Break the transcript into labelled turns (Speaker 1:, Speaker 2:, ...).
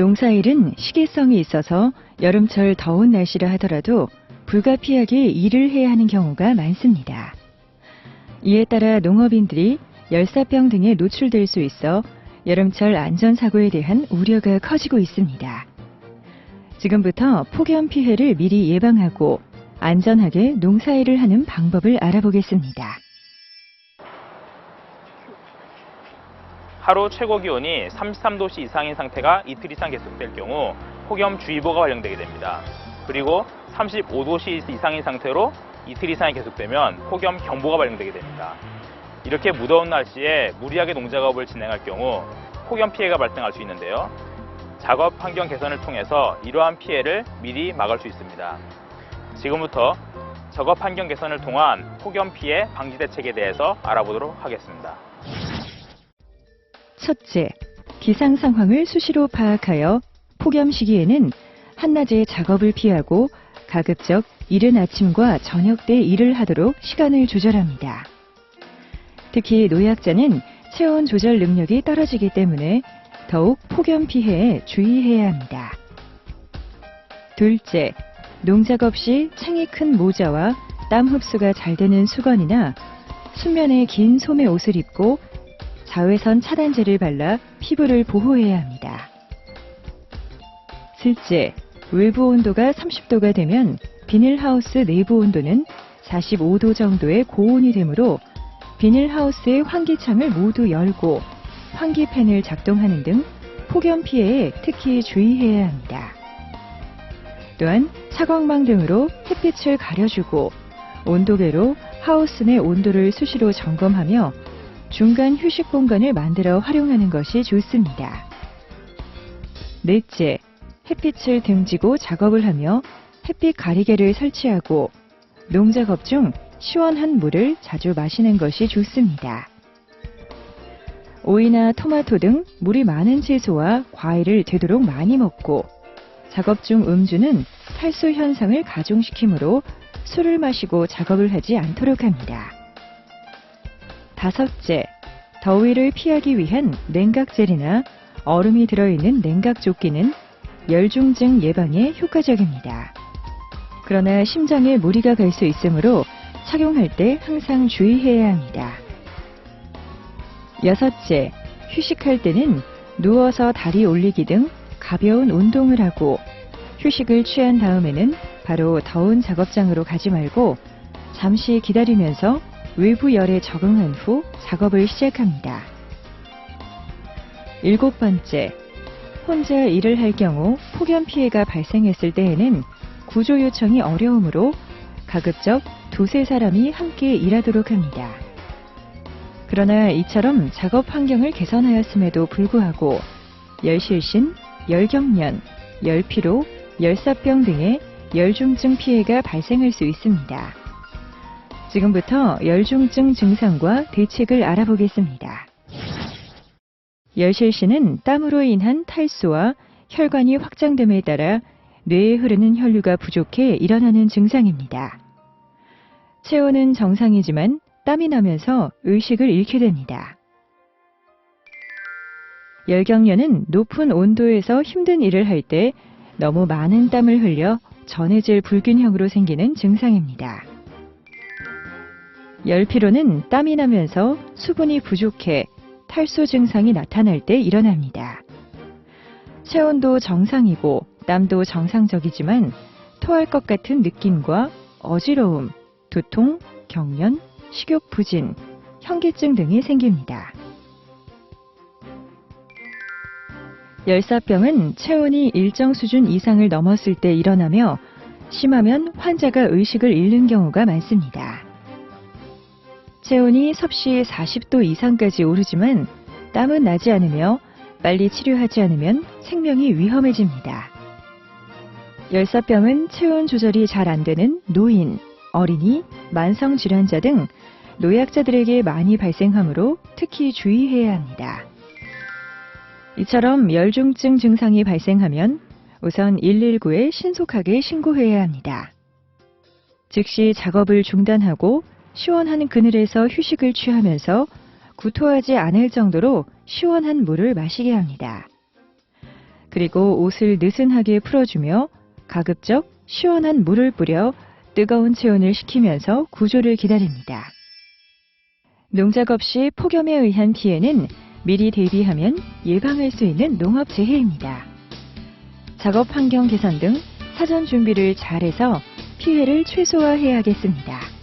Speaker 1: 농사일은 시계성이 있어서 여름철 더운 날씨라 하더라도 불가피하게 일을 해야 하는 경우가 많습니다. 이에 따라 농업인들이 열사병 등에 노출될 수 있어 여름철 안전사고에 대한 우려가 커지고 있습니다. 지금부터 폭염 피해를 미리 예방하고 안전하게 농사일을 하는 방법을 알아보겠습니다.
Speaker 2: 하루 최고 기온이 33도씨 이상인 상태가 이틀 이상 계속될 경우 폭염주의보가 발령되게 됩니다. 그리고 35도씨 이상인 상태로 이틀 이상이 계속되면 폭염 경보가 발령되게 됩니다. 이렇게 무더운 날씨에 무리하게 농작업을 진행할 경우 폭염 피해가 발생할 수 있는데요. 작업 환경 개선을 통해서 이러한 피해를 미리 막을 수 있습니다. 지금부터 작업 환경 개선을 통한 폭염 피해 방지 대책에 대해서 알아보도록 하겠습니다.
Speaker 1: 첫째, 기상 상황을 수시로 파악하여 폭염 시기에는 한낮에 작업을 피하고 가급적 이른 아침과 저녁 때 일을 하도록 시간을 조절합니다. 특히 노약자는 체온 조절 능력이 떨어지기 때문에 더욱 폭염 피해에 주의해야 합니다. 둘째, 농작업 시 챙이 큰 모자와 땀 흡수가 잘 되는 수건이나 수면에 긴 소매 옷을 입고 자외선 차단제를 발라 피부를 보호해야 합니다. 셋째, 외부 온도가 30도가 되면 비닐하우스 내부 온도는 45도 정도의 고온이 되므로 비닐하우스의 환기창을 모두 열고 환기팬을 작동하는 등 폭염 피해에 특히 주의해야 합니다. 또한 차광망 등으로 햇빛을 가려주고 온도계로 하우스 내 온도를 수시로 점검하며 중간 휴식 공간을 만들어 활용하는 것이 좋습니다. 넷째, 햇빛을 등지고 작업을 하며 햇빛 가리개를 설치하고 농작업 중 시원한 물을 자주 마시는 것이 좋습니다. 오이나 토마토 등 물이 많은 채소와 과일을 되도록 많이 먹고 작업 중 음주는 탈수 현상을 가중시키므로 술을 마시고 작업을 하지 않도록 합니다. 다섯째, 더위를 피하기 위한 냉각젤이나 얼음이 들어있는 냉각조끼는 열중증 예방에 효과적입니다. 그러나 심장에 무리가 갈 수 있으므로 착용할 때 항상 주의해야 합니다. 여섯째, 휴식할 때는 누워서 다리 올리기 등 가벼운 운동을 하고 휴식을 취한 다음에는 바로 더운 작업장으로 가지 말고 잠시 기다리면서 외부 열에 적응한 후 작업을 시작합니다. 일곱 번째, 혼자 일을 할 경우 폭염 피해가 발생했을 때에는 구조 요청이 어려우므로 가급적 두세 사람이 함께 일하도록 합니다. 그러나 이처럼 작업 환경을 개선하였음에도 불구하고 열실신, 열경련, 열피로, 열사병 등의 열중증 피해가 발생할 수 있습니다. 지금부터 열중증 증상과 대책을 알아보겠습니다. 열실신은 땀으로 인한 탈수와 혈관이 확장됨에 따라 뇌에 흐르는 혈류가 부족해 일어나는 증상입니다. 체온은 정상이지만 땀이 나면서 의식을 잃게 됩니다. 열경련은 높은 온도에서 힘든 일을 할 때 너무 많은 땀을 흘려 전해질 불균형으로 생기는 증상입니다. 열피로는 땀이 나면서 수분이 부족해 탈수 증상이 나타날 때 일어납니다. 체온도 정상이고 땀도 정상적이지만 토할 것 같은 느낌과 어지러움, 두통, 경련, 식욕 부진, 현기증 등이 생깁니다. 열사병은 체온이 일정 수준 이상을 넘었을 때 일어나며 심하면 환자가 의식을 잃는 경우가 많습니다. 체온이 섭씨 40도 이상까지 오르지만 땀은 나지 않으며 빨리 치료하지 않으면 생명이 위험해집니다. 열사병은 체온 조절이 잘 안 되는 노인, 어린이, 만성 질환자 등 노약자들에게 많이 발생하므로 특히 주의해야 합니다. 이처럼 열중증 증상이 발생하면 우선 119에 신속하게 신고해야 합니다. 즉시 작업을 중단하고 시원한 그늘에서 휴식을 취하면서 구토하지 않을 정도로 시원한 물을 마시게 합니다. 그리고 옷을 느슨하게 풀어주며 가급적 시원한 물을 뿌려 뜨거운 체온을 식히면서 구조를 기다립니다. 농작업 시 폭염에 의한 피해는 미리 대비하면 예방할 수 있는 농업재해입니다. 작업 환경 개선 등 사전 준비를 잘해서 피해를 최소화해야겠습니다.